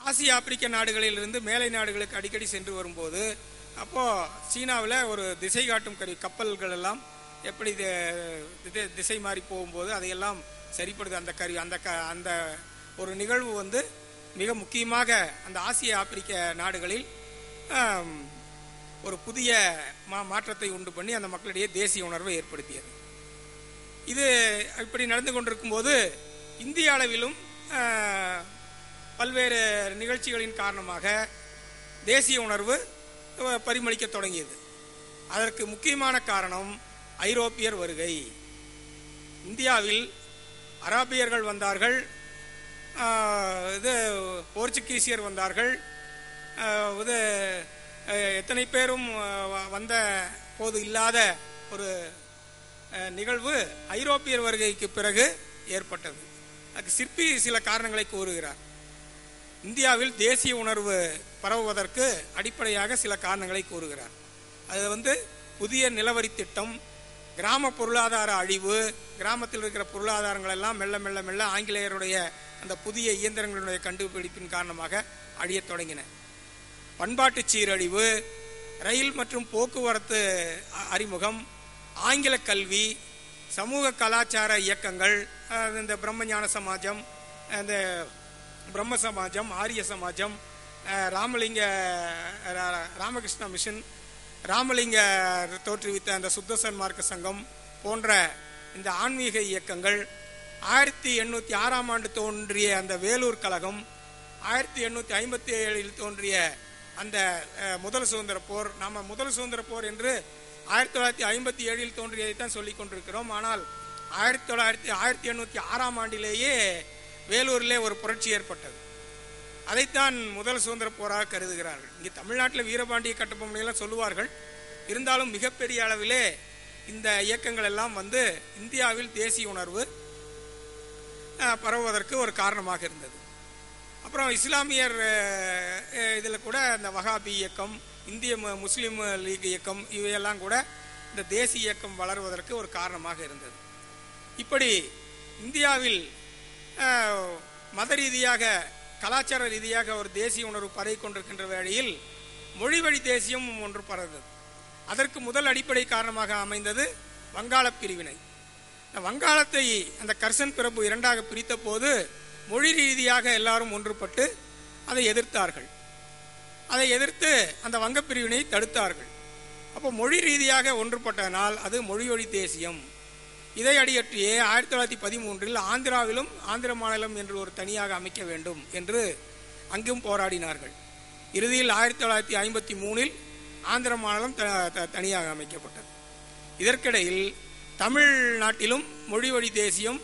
ஆசிய ஆப்பிரிக்க நாடுகளிலிருந்து மேலை நாடுகளுக்கு அடிக்கடி சென்று வரும்போது அப்போது சீனாவில் ஒரு திசை காட்டும் கருவி கப்பல்கள் எல்லாம் எப்படி தி- திசை மாறி போகும்போது அதையெல்லாம் சரிப்படுது. அந்த கருவி அந்த க அந்த ஒரு நிகழ்வு வந்து மிக முக்கியமாக அந்த ஆசிய ஆப்பிரிக்க நாடுகளில் ஒரு புதிய மா மாற்றத்தை உண்டு பண்ணி அந்த மக்களிடையே தேசிய உணர்வை ஏற்படுத்தியது. இது இப்படி நடந்து கொண்டிருக்கும் போது இந்திய அளவிலும் பல்வேறு நிகழ்ச்சிகளின் காரணமாக தேசிய உணர்வு பரிமளிக்க தொடங்கியது. அதற்கு முக்கியமான காரணம் ஐரோப்பியர் வருகை. இந்தியாவில் அராபியர்கள் வந்தார்கள் இது போர்ச்சுகீசியர் வந்தார்கள் இது எத்தனை பேரும் வந்த போது இல்லாத ஒரு நிகழ்வு ஐரோப்பியர் வருகைக்கு பிறகு ஏற்பட்டது. அதுக்கு சிற்பி சில காரணங்களை கூறுகிறார். இந்தியாவில் தேசிய உணர்வு பரவுவதற்கு அடிப்படையாக சில காரணங்களை கூறுகிறார். அது வந்து புதிய நிலவரி திட்டம் கிராம பொருளாதார அழிவு கிராமத்தில் இருக்கிற பொருளாதாரங்கள் எல்லாம் மெல்ல மெல்ல மெல்ல ஆங்கிலேயருடைய அந்த புதிய இயந்திரங்களுடைய கண்டுபிடிப்பின் காரணமாக அழியத் தொடங்கின. பண்பாட்டு சீரழிவு ரயில் மற்றும் போக்குவரத்து அ- அறிமுகம் ஆங்கில கல்வி சமூக கலாச்சார இயக்கங்கள் இந்த பிரம்மஞான சமாஜம் அந்த பிரம்ம சமாஜம் ஆரிய சமாஜம் ராமலிங்க ரா- ராமகிருஷ்ண மிஷன் ராமலிங்க தோற்றுவித்த அந்த சுத்தசன் மார்க்க சங்கம் போன்ற இந்த ஆன்மீக இயக்கங்கள் ஆயிரத்தி எண்ணூற்றி ஆறாம் ஆண்டு தோன்றிய அந்த வேலூர் கழகம் ஆயிரத்தி எண்ணூற்றி ஐம்பத்தி ஏழில் தோன்றிய அந்த முதல் சுதந்திர போர். நாம் முதல் சுதந்திர போர் என்று ஆயிரத்தி தொள்ளாயிரத்தி ஐம்பத்தி ஏழில் தோன்றியதை தான் சொல்லிக் கொண்டிருக்கிறோம். ஆனால் ஆயிரத்தி தொள்ளாயிரத்தி ஆயிரத்தி எண்ணூற்றி ஆறாம் ஆண்டிலேயே வேலூரிலே ஒரு புரட்சி ஏற்பட்டது. அதைத்தான் முதல் சுதந்திர போராக கருதுகிறார்கள். இங்கே தமிழ்நாட்டில் வீரபாண்டிய கட்டபொம்மனையெல்லாம் சொல்லுவார்கள். இருந்தாலும் மிகப்பெரிய அளவிலே இந்த இயக்கங்கள் எல்லாம் வந்து இந்தியாவில் தேசிய உணர்வு பரவுவதற்கு ஒரு காரணமாக இருந்தது. அப்புறம் இஸ்லாமியர் இதில் கூட இந்த வஹாபி இயக்கம் இந்திய மு- லீக் இயக்கம் இவையெல்லாம் கூட இந்த தேசிய இயக்கம் வளருவதற்கு ஒரு காரணமாக இருந்தது. இப்படி இந்தியாவில் மத ரீதியாக கலாச்சார ரீதியாக ஒரு தேசிய உணர்வு பரவி கொண்டிருக்கின்ற வேளையில் மொழி வழி தேசியம் ஒன்று பரவுது அதற்கு முதல் அடிப்படை காரணமாக அமைந்தது வங்காள பிரிவினை. வங்காளத்தை அந்த கர்சன் பிரபு இரண்டாக பிரித்த போது மொழி ரீதியாக எல்லாரும் ஒன்றுபட்டு அதை எதிர்த்தார்கள். அதை எதிர்த்து அந்த வங்க பிரிவினை தடுத்தார்கள். அப்போ மொழி ரீதியாக ஒன்றுபட்டதனால் அது மொழியொழி தேசியம். இதை அடியற்றியே ஆயிரத்தி தொள்ளாயிரத்தி பதிமூன்றில் ஆந்திராவிலும் ஆந்திர மாநிலம் என்று ஒரு தனியாக அமைக்க வேண்டும் என்று அங்கும் போராடினார்கள். இறுதியில் ஆயிரத்தி தொள்ளாயிரத்தி ஐம்பத்தி மூணில் ஆந்திர மாநிலம் த- த- தனியாக அமைக்கப்பட்டது. இதற்கிடையில் தமிழ்நாட்டிலும் மொழி வழி தேசியம்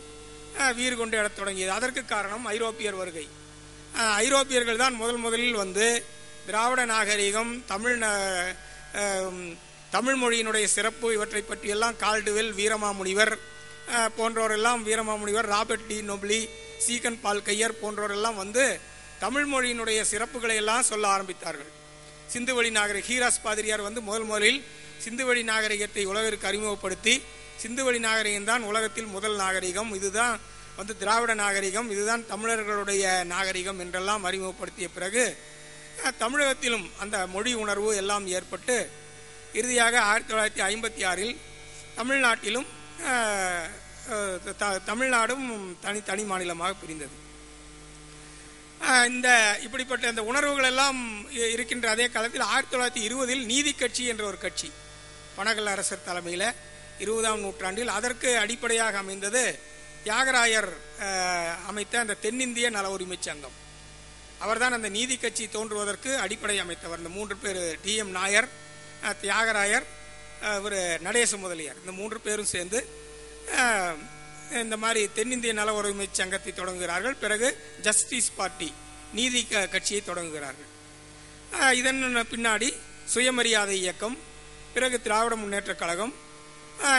வீர் வீறு கொண்டு எழத் தொடங்கியது. அதற்கு காரணம் ஐரோப்பியர் வருகை. ஐரோப்பியர்கள் தான் முதல் முதலில் வந்து திராவிட நாகரிகம் தமிழ் தமிழ் மொழியினுடைய சிறப்பு இவற்றை பற்றியெல்லாம் Caldwell Veeramamunivar போன்றோரெல்லாம் Veeramamunivar Robert de. Nobili Ziegenbalg கையர் போன்றோரெல்லாம் வந்து தமிழ் மொழியினுடைய சிறப்புகளை எல்லாம் சொல்ல ஆரம்பித்தார்கள். சிந்துவெளி நாகரிக ஹீராஸ் பாதிரியார் வந்து முதல் முதலில் சிந்துவெளி நாகரிகத்தை உலகிற்கு அறிமுகப்படுத்தி சிந்துவெளி நாகரிகம் தான் உலகத்தில் முதல் நாகரிகம். இதுதான் வந்து திராவிட நாகரிகம் இதுதான் தமிழர்களுடைய நாகரிகம் என்றெல்லாம் அறிமுகப்படுத்திய பிறகு தமிழகத்திலும் அந்த மொழி உணர்வு எல்லாம் ஏற்பட்டு இறுதியாக ஆயிரத்தி தொள்ளாயிரத்தி ஐம்பத்தி ஆறில் தமிழ்நாட்டிலும் த- தமிழ்நாடும் தனி தனி மாநிலமாக பிரிந்தது. இந்த இப்படிப்பட்ட இந்த உணர்வுகள் எல்லாம் இ- இருக்கின்ற அதே காலத்தில் ஆயிரத்தி தொள்ளாயிரத்தி இருபதில் நீதி கட்சி என்ற ஒரு கட்சி பனகல் அரசர் தலைமையில் இருபதாம் நூற்றாண்டில் அதற்கு அடிப்படையாக அமைந்தது தியாகராயர் அமைத்த அந்த தென்னிந்திய நல உரிமை சங்கம். அவர்தான் அந்த நீதி கட்சி தோன்றுவதற்கு அடிப்படை அமைத்தவர். இந்த மூன்று பேர் டி எம் நாயர் தியாகராயர் ஒரு இவர் நடேச முதலியார். இந்த மூன்று பேரும் சேர்ந்து இந்த மாதிரி தென்னிந்திய நல உரிமை சங்கத்தை தொடங்குகிறார்கள். பிறகு ஜஸ்டிஸ் பார்ட்டி நீதி க- கட்சியை தொடங்குகிறார்கள். இதன் பின்னாடி சுயமரியாதை இயக்கம் பிறகு திராவிட முன்னேற்றக் கழகம்.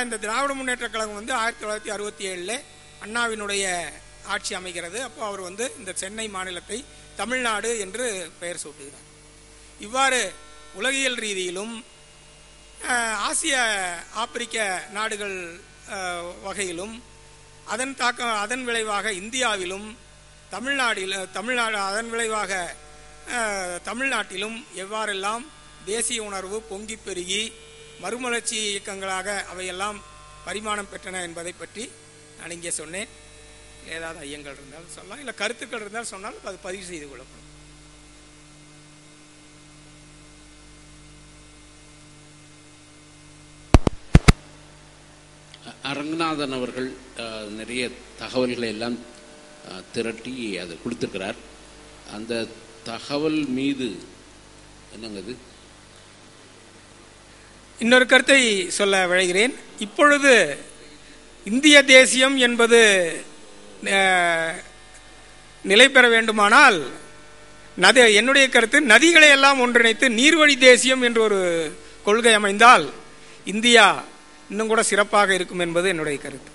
இந்த திராவிட முன்னேற்றக் கழகம் வந்து ஆயிரத்தி தொள்ளாயிரத்தி அறுபத்தி ஏழில் அண்ணாவினுடைய ஆட்சி அமைகிறது. அப்போ அவர் வந்து இந்த சென்னை மாநிலத்தை தமிழ்நாடு என்று பெயர் சூட்டுகிறார். இவ்வாறு உலகியல் ரீதியிலும் ஆசிய ஆப்பிரிக்க நாடுகள் வகையிலும் அதன் தாக்கம் அதன் விளைவாக இந்தியாவிலும் தமிழ்நாடில் தமிழ்நாடு அதன் விளைவாக தமிழ்நாட்டிலும் எவ்வாறெல்லாம் தேசிய உணர்வு பொங்கி பெருகி மறுமலர்ச்சி இயக்கங்களாக அவையெல்லாம் பரிமாணம் பெற்றன என்பதை பற்றி நான் இங்கே சொன்னேன். ஏதாவது ஐயங்கள் இருந்தாலும் சொல்லலாம். இல்லை கருத்துக்கள் இருந்தாலும் சொன்னாலும் அது பதிவு செய்து கொள்ளப்படும். அரங்கநாதன் அவர்கள் நிறைய தகவல்களை எல்லாம் திரட்டி அதை கொடுத்துருக்கிறார். அந்த தகவல் மீது என்னங்க இது இன்னொரு கருத்தை சொல்ல விழைகிறேன். இப்பொழுது இந்திய தேசியம் என்பது நிலை பெற வேண்டுமானால் நதி என்னுடைய கருத்து நதிகளை எல்லாம் ஒன்றிணைத்து நீர்வழி தேசியம் என்ற ஒரு கொள்கை அமைந்தால் இந்தியா இன்னும் கூட சிறப்பாக இருக்கும் என்பது என்னுடைய கருத்து.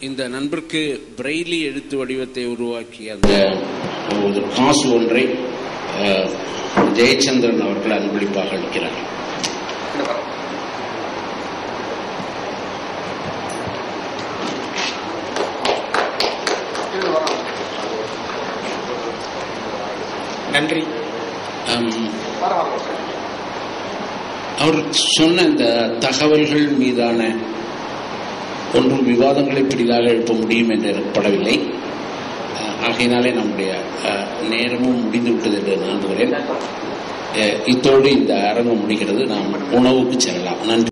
இந்த நண்பருக்கு பிரெய்லி எழுத்து வடிவத்தை உருவாக்கிய அந்த ஒரு காசு ஒன்றை ஜெயச்சந்திரன் அவர்கள் அன்பளிப்பாக அளிக்கிறார். நன்றி. அவர் சொன்ன இந்த தகவல்கள் மீதான ஒன்றும் விவாதங்களை பெரிதாக எழுப்ப முடியும் என்று படவில்லை. ஆகையினாலே நம்முடைய அஹ், நேரமும் முடிந்து விட்டது என்று நம்புகிறேன். இத்தோடு இந்த அரங்கம் முடிகிறது. நாம் உணவுக்கு செல்லலாம். நன்றி.